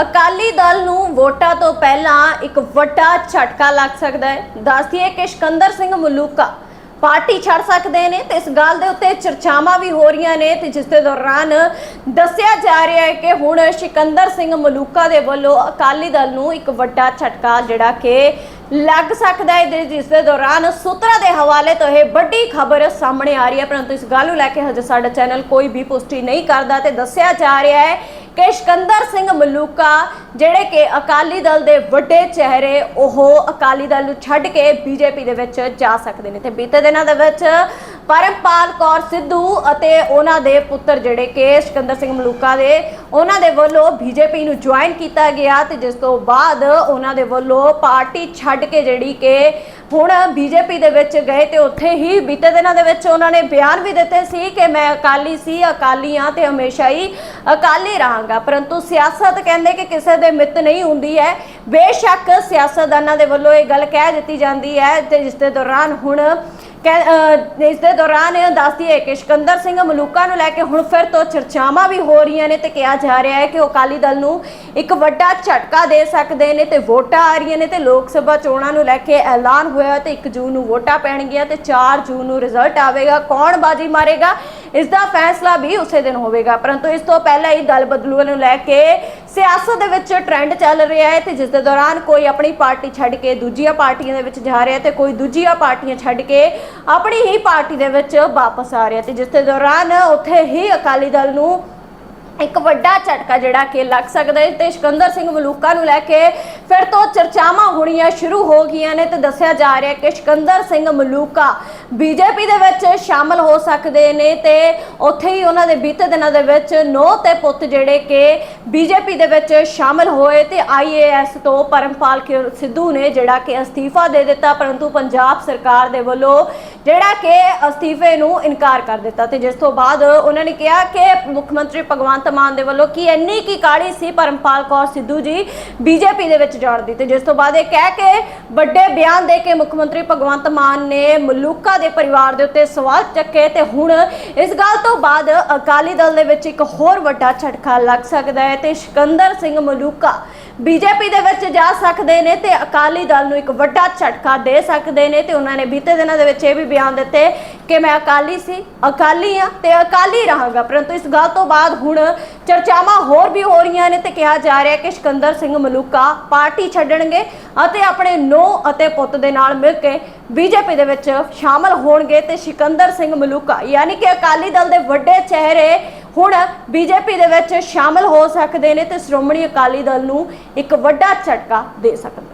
ਅਕਾਲੀ ਦਲ ਨੂੰ ਵੋਟਾਂ ਤੋਂ ਪਹਿਲਾਂ ਇੱਕ ਵੱਡਾ ਝਟਕਾ ਲੱਗ ਸਕਦਾ ਹੈ। ਦੱਸਦੀਏ ਕਿ ਸਿਕੰਦਰ ਸਿੰਘ ਮਲੂਕਾ ਪਾਰਟੀ ਛੱਡ ਸਕਦੇ ਨੇ ਤੇ ਇਸ ਗੱਲ ਦੇ ਉੱਤੇ ਚਰਚਾਵਾਂ ਵੀ ਹੋ ਰਹੀਆਂ ਨੇ ਤੇ ਜਿਸ ਦੇ ਦੌਰਾਨ ਦੱਸਿਆ ਜਾ ਰਿਹਾ ਹੈ ਕਿ ਹੁਣ ਸਿਕੰਦਰ ਸਿੰਘ ਮਲੂਕਾ ਦੇ ਵੱਲੋਂ ਅਕਾਲੀ ਦਲ ਨੂੰ ਇੱਕ ਵੱਡਾ ਝਟਕਾ ਜਿਹੜਾ ਕਿ ਲੱਗ ਸਕਦਾ ਹੈ ਜਿਸ ਦੇ ਦੌਰਾਨ ਸੂਤਰਾਂ ਦੇ ਹਵਾਲੇ ਤੋਂ ਇਹ ਵੱਡੀ ਖਬਰ ਸਾਹਮਣੇ ਆ ਰਹੀ ਹੈ। ਪਰੰਤੂ ਇਸ ਗੱਲ ਨੂੰ ਲੈ ਕੇ ਹਜੇ ਸਾਡਾ ਚੈਨਲ ਕੋਈ ਵੀ ਪੁਸ਼ਟੀ ਨਹੀਂ ਕਰਦਾ ਤੇ ਦੱਸਿਆ ਜਾ ਰਿਹਾ ਹੈ ਕਿ ਸ਼ਕੰਦਰ ਸਿੰਘ ਮਲੂਕਾ, ਜਿਹੜੇ ਕਿ ਅਕਾਲੀ ਦਲ ਦੇ ਵੱਡੇ ਚਿਹਰੇ, ਉਹ ਅਕਾਲੀ ਦਲ ਨੂੰ ਛੱਡ ਕੇ ਬੀਜੇਪੀ ਦੇ ਵਿੱਚ ਜਾ ਸਕਦੇ ਨੇ। ਤੇ ਬੀਤੇ ਦਿਨਾਂ ਦੇ ਵਿੱਚ ਪਰਮਪਾਲ ਕੌਰ ਸਿੱਧੂ ਅਤੇ ਉਹਨਾਂ ਦੇ ਪੁੱਤਰ ਜਿਹੜੇ ਕਿ ਸਿਕੰਦਰ ਸਿੰਘ ਮਲੂਕਾ ਦੇ, ਉਹਨਾਂ ਦੇ ਵੱਲੋਂ ਬੀਜੇਪੀ ਨੂੰ ਜੁਆਇਨ ਕੀਤਾ ਗਿਆ ਤੇ ਜਿਸ ਤੋਂ ਬਾਅਦ ਉਹਨਾਂ ਦੇ ਵੱਲੋਂ ਪਾਰਟੀ ਛੱਡ ਕੇ ਜਿਹੜੀ ਕਿ ਹੁਣ ਬੀਜੇਪੀ ਦੇ ਵਿੱਚ ਗਏ ਤੇ ਉੱਥੇ ਹੀ ਬੀਤੇ ਦਿਨਾਂ ਦੇ ਵਿੱਚ ਉਹਨਾਂ ਨੇ ਬਿਆਨ ਵੀ ਦਿੱਤੇ ਸੀ ਕਿ ਮੈਂ ਅਕਾਲੀ ਸੀ, ਅਕਾਲੀ ਹਾਂ ਤੇ ਹਮੇਸ਼ਾ ਹੀ ਅਕਾਲੀ ਰਹਾਂਗਾ। ਪਰੰਤੂ ਸਿਆਸਤ ਕਹਿੰਦੇ ਕਿ ਕਿਸੇ ਦੇ ਮਿੱਤ ਨਹੀਂ ਹੁੰਦੀ ਹੈ। ਬੇਸ਼ੱਕ ਸਿਆਸਤਦਾਨਾਂ ਦੇ ਵੱਲੋਂ ਇਹ ਗੱਲ ਕਹਿ ਦਿੱਤੀ ਜਾਂਦੀ ਹੈ ਤੇ ਜਿਸ ਦੇ ਦੌਰਾਨ ਹੁਣ ਕਹਿ- ਅਹ, ਇਸ ਦੇ ਦੌਰਾਨ ਦੱਸਦੀ ਹੈ ਕਿ ਸਿਕੰਦਰ ਸਿੰਘ ਮਲੂਕਾ ਨੂੰ ਲੈ ਕੇ ਹੁਣ ਫਿਰ ਤੋਂ ਚਰਚਾਵਾਂ ਵੀ ਹੋ ਰਹੀਆਂ ਨੇ ਤੇ ਕਿਹਾ ਜਾ ਰਿਹਾ ਹੈ ਕਿ ਉਹ ਅਕਾਲੀ ਦਲ ਨੂੰ ਇੱਕ ਵੱਡਾ ਝਟਕਾ ਦੇ ਸਕਦੇ ਨੇ ਤੇ ਵੋਟਾਂ ਆ ਰਹੀਆਂ ਨੇ ਤੇ ਲੋਕ ਸਭਾ ਚੋਣਾਂ ਨੂੰ ਲੈ ਕੇ ਐਲਾਨ ਹੋਇਆ ਤੇ 1 ਜੂਨ ਨੂੰ ਵੋਟਾਂ ਪੈਣਗੀਆਂ ਤੇ 4 ਜੂਨ ਨੂੰ ਰਿਜ਼ਲਟ ਆਵੇਗਾ। ਕੌਣ ਬਾਜੀ ਮਾਰੇਗਾ? ਇਸ ਦਾ ਫੈਸਲਾ ਵੀ ਉਸੇ ਦਿਨ ਹੋਵੇਗਾ। ਪਰੰਤੂ ਇਸ ਤੋਂ ਪਹਿਲਾਂ ਹੀ ਦਲ ਬਦਲੂਆਂ ਨੂੰ ਲੈ ਕੇ ਸਿਆਸਤ ਦੇ ਵਿੱਚ ਟ੍ਰੈਂਡ ਚੱਲ ਰਿਹਾ ਹੈ ਤੇ ਜਿਸ ਦੇ ਦੌਰਾਨ ਕੋਈ ਆਪਣੀ ਪਾਰਟੀ ਛੱਡ ਕੇ ਦੂਜੀਆਂ ਪਾਰਟੀਆਂ ਦੇ ਵਿੱਚ ਜਾ ਰਿਹਾ ਤੇ ਕੋਈ ਦੂਜੀਆਂ ਪਾਰਟੀਆਂ ਛੱਡ ਕੇ ਆਪਣੀ ਹੀ ਪਾਰਟੀ ਦੇ ਵਿੱਚ ਵਾਪਸ ਆ ਰਿਹਾ ਤੇ ਜਿਸ ਦੇ ਦੌਰਾਨ ਉੱਥੇ ਹੀ ਅਕਾਲੀ ਦਲ ਨੂੰ ਇੱਕ ਵੱਡਾ ਝਟਕਾ ਜਿਹੜਾ ਕਿ ਲੱਗ ਸਕਦਾ ਹੈ ਤੇ ਸਿਕੰਦਰ ਸਿੰਘ ਮਲੂਕਾ ਨੂੰ ਲੈ ਕੇ ਫਿਰ ਤੋਂ ਚਰਚਾਵਾਂ ਹੋਣੀਆਂ ਸ਼ੁਰੂ ਹੋ ਗਈਆਂ ਨੇ ਤੇ ਦੱਸਿਆ ਜਾ ਰਿਹਾ ਕਿ ਸਿਕੰਦਰ ਸਿੰਘ ਮਲੂਕਾ ਬੀਜੇਪੀ ਦੇ ਵਿੱਚ ਸ਼ਾਮਲ ਹੋ ਸਕਦੇ ਨੇ ਤੇ ਉੱਥੇ ਹੀ ਉਹਨਾਂ ਦੇ ਬੀਤੇ ਦਿਨਾਂ ਦੇ ਵਿੱਚ ਨੋ ਤੇ ਪੁੱਤ ਜਿਹੜੇ ਕਿ ਬੀਜੇਪੀ ਦੇ ਵਿੱਚ ਸ਼ਾਮਲ ਹੋਏ ਤੇ ਆਈਏਐਸ ਤੋਂ ਪਰਮਪਾਲ ਕੌਰ ਸਿੱਧੂ ਨੇ ਜਿਹੜਾ ਕਿ ਅਸਤੀਫਾ ਦੇ ਦਿੱਤਾ, ਪਰੰਤੂ ਪੰਜਾਬ ਸਰਕਾਰ ਦੇ ਵੱਲੋਂ ਜਿਹੜਾ ਕਿ ਅਸਤੀਫੇ ਨੂੰ ਇਨਕਾਰ ਕਰ ਦਿੱਤਾ ਤੇ ਜਿਸ ਤੋਂ ਬਾਅਦ ਉਹਨਾਂ ਨੇ ਕਿਹਾ ਕਿ ਮੁੱਖ ਮੰਤਰੀ ਭਗਵੰਤ ਮਾਨ ਦੇ ਵੱਲੋਂ ਕਿ ਇੰਨੀ ਕੀ ਕਾਲੀ ਸੀ ਪਰਮਪਾਲ ਕੌਰ ਸਿੱਧੂ ਜੀ ਬੀਜੇਪੀ ਦੇ ਵਿੱਚ ਜਾਣ ਦੀ। ਤੇ ਜਿਸ ਤੋਂ ਬਾਅਦ ਇਹ ਕਹਿ ਕੇ ਵੱਡੇ ਬਿਆਨ ਦੇ ਕੇ ਮੁੱਖ ਮੰਤਰੀ ਭਗਵੰਤ ਮਾਨ ਨੇ ਮਲੂਕਾ ਦੇ ਪਰਿਵਾਰ ਦੇ ਉੱਤੇ ਸਵਾਲ ਚੱਕੇ ਤੇ ਹੁਣ ਇਸ ਗੱਲ ਤੋਂ ਬਾਅਦ ਅਕਾਲੀ ਦਲ ਦੇ ਵਿੱਚ ਇੱਕ ਹੋਰ ਵੱਡਾ ਝਟਕਾ ਲੱਗ ਸਕਦਾ ਹੈ ਤੇ ਸਿਕੰਦਰ ਸਿੰਘ ਮਲੂਕਾ ਬੀਜੇਪੀ ਦੇ ਵਿੱਚ ਜਾ ਸਕਦੇ ਨੇ ਤੇ ਅਕਾਲੀ ਦਲ ਨੂੰ ਇੱਕ ਵੱਡਾ ਝਟਕਾ ਦੇ ਸਕਦੇ ਨੇ ਤੇ ਉਹਨਾਂ ਨੇ ਬੀਤੇ ਦਿਨਾਂ ਦੇ ਵਿੱਚ ਇਹ ਵੀ ਬਿਆਨ ਦਿੱਤੇ ਕਿ ਮੈਂ ਅਕਾਲੀ ਸੀ, ਅਕਾਲੀ ਆ ਤੇ ਅਕਾਲੀ ਰਹਾਂਗਾ। ਪਰੰਤੂ ਇਸ ਗੱਲ ਤੋਂ ਬਾਅਦ ਹੁਣ ਚਰਚਾਵਾਂ ਹੋਰ ਵੀ ਹੋ ਰਹੀਆਂ ਨੇ ਤੇ ਕਿਹਾ ਜਾ ਰਿਹਾ ਕਿ ਸਿਕੰਦਰ ਸਿੰਘ ਮਲੂਕਾ ਪਾਰਟੀ ਛੱਡਣਗੇ ਅਤੇ ਆਪਣੇ ਨੋ ਅਤੇ ਪੁੱਤ ਦੇ ਨਾਲ ਮਿਲ ਕੇ ਬੀਜੇਪੀ ਦੇ ਵਿੱਚ ਸ਼ਾਮਲ ਹੋਣਗੇ ਤੇ ਸਿਕੰਦਰ ਸਿੰਘ ਮਲੂਕਾ, ਯਾਨੀ ਕਿ ਅਕਾਲੀ ਦਲ ਦੇ ਵੱਡੇ ਚਿਹਰੇ ਹੁਣ ਬੀਜੇਪੀ ਦੇ ਵਿੱਚ ਸ਼ਾਮਲ ਹੋ ਸਕਦੇ ਨੇ ਤੇ ਸ਼੍ਰੋਮਣੀ ਅਕਾਲੀ ਦਲ ਨੂੰ ਇੱਕ ਵੱਡਾ ਝਟਕਾ ਦੇ ਸਕਦੇ